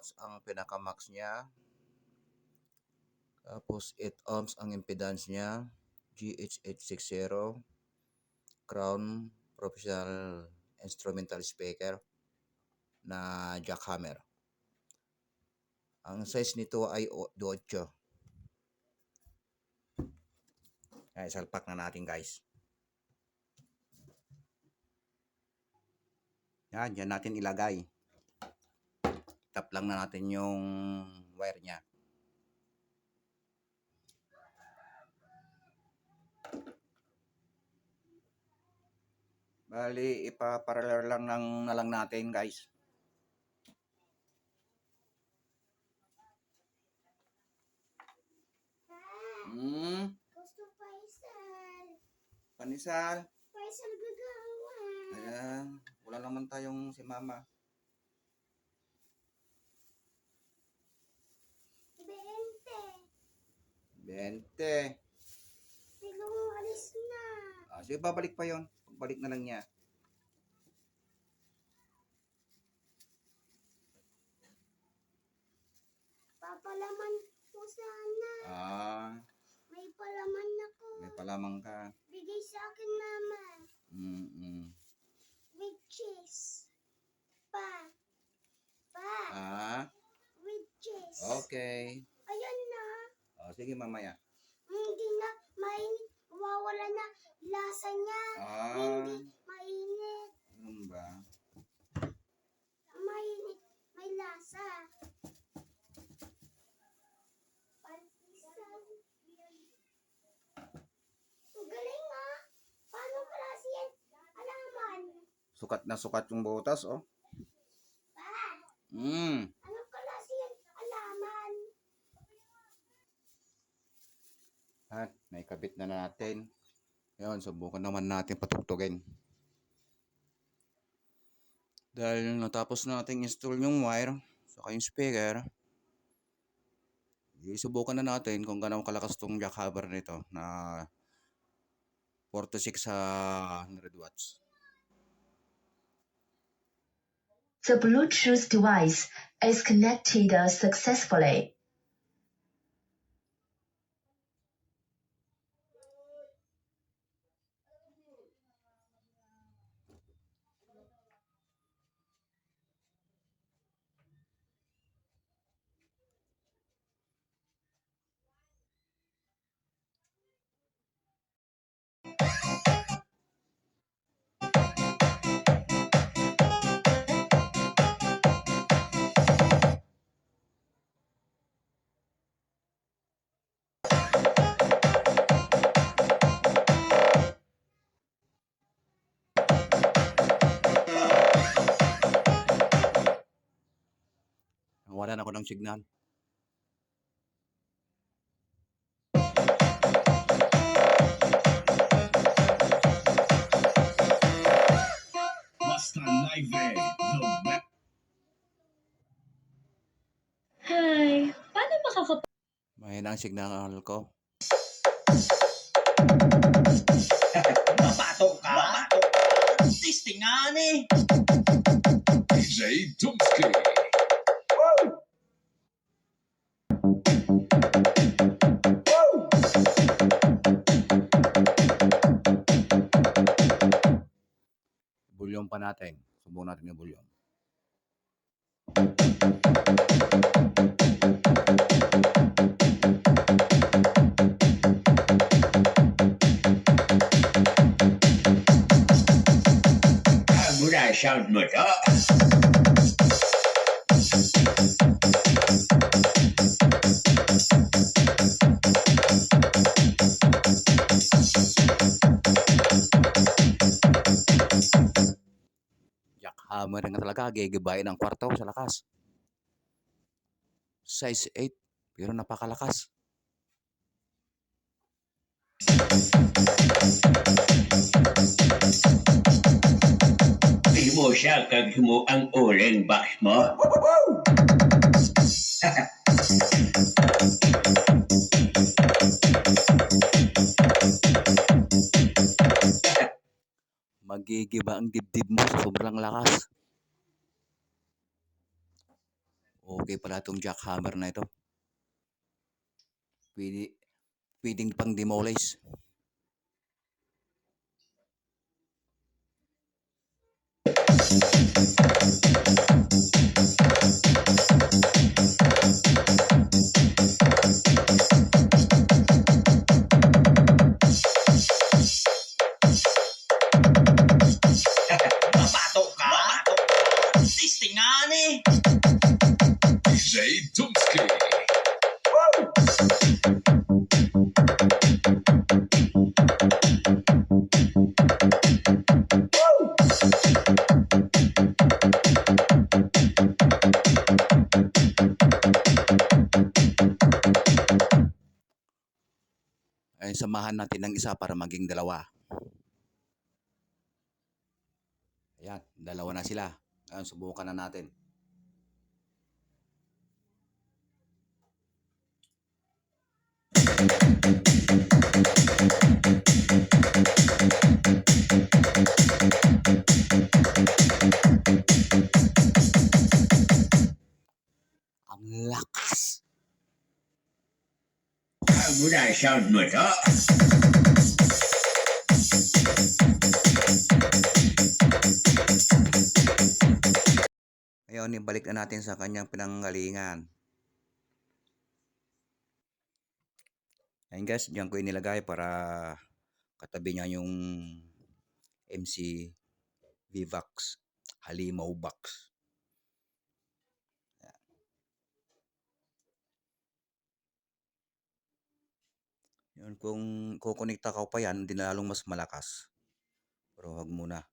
watts ang pinaka-max niya. Tapos 8 ohms ang impedance niya. GH860. Crown Professional Instrumental Speaker na jackhammer. Ang size nito ay 8. Ay, salpak na natin guys. Yan, dyan natin ilagay. Tap lang na natin yung wire niya. Bali, ipaparallel lang ng, na lang natin guys. Hmm, Gusto Faisal. panisal. Faisal gagawa. Ayan, wala naman tayong si mama. 20. Silong alis na. Ah, sige, babalik pa yon. Pagbalik na lang niya. Papalaman ko sana. Ah, May palaman ako. may palamang ka. Bigay sa akin mama. Mm-mm. With cheese. Pa. Pa. Ah, With cheese. okay. Na. Oh, sige, mamaya. Hindi na mainit. Wawala na lasa niya. Ah, Hindi mainit. ganun ba? Mainit. May lasa. Pantisan. Ang galing ah. Paano klase yan? Alaman. Sukat na sukat yung butas, oh. Pa. Mm. Anong klase yan? Alaman. At, naikabit na natin. Ngayon, subukan naman natin patugtugin. Dahil natapos natin install yung wire, saka yung speaker, isubukan na natin kung gaano kalakas tong jackhammer nito na 46 sa 100 watts. The Bluetooth device is connected successfully. Ng signal. Basta Live, the best. Hi, paano makakap... Mahina ang signal ko. Mabato ka? Mabato ka? Testingan eh. DJ Dumsky. Pa natin. Subukan natin yung bulyon. Mura sound mo to. Jackhammer nga talaga. Gigibayin ang kwarto sa lakas. Size 8. Pero napakalakas. Di mo siya kag mo ang uling box mo. Magigiba ang dibdib mo sa sobrang lakas. Okay pala itong jackhammer na ito. Pwede, pwedeng pang demolish. Mapato Ay, samahan natin ng isa para maging dalawa. Ayan, dalawa na sila. Ngayon, subukan na natin. Ang Sound mo to. Ngayon, ibalik na natin sa kanyang pinanggalingan. Ayun guys, diyan ko inilagay para katabi niya yung MC Vivax Halimaw Box. Yun, kung kukonekta ka pa yan, hindi na lalong mas malakas. Pero wag muna.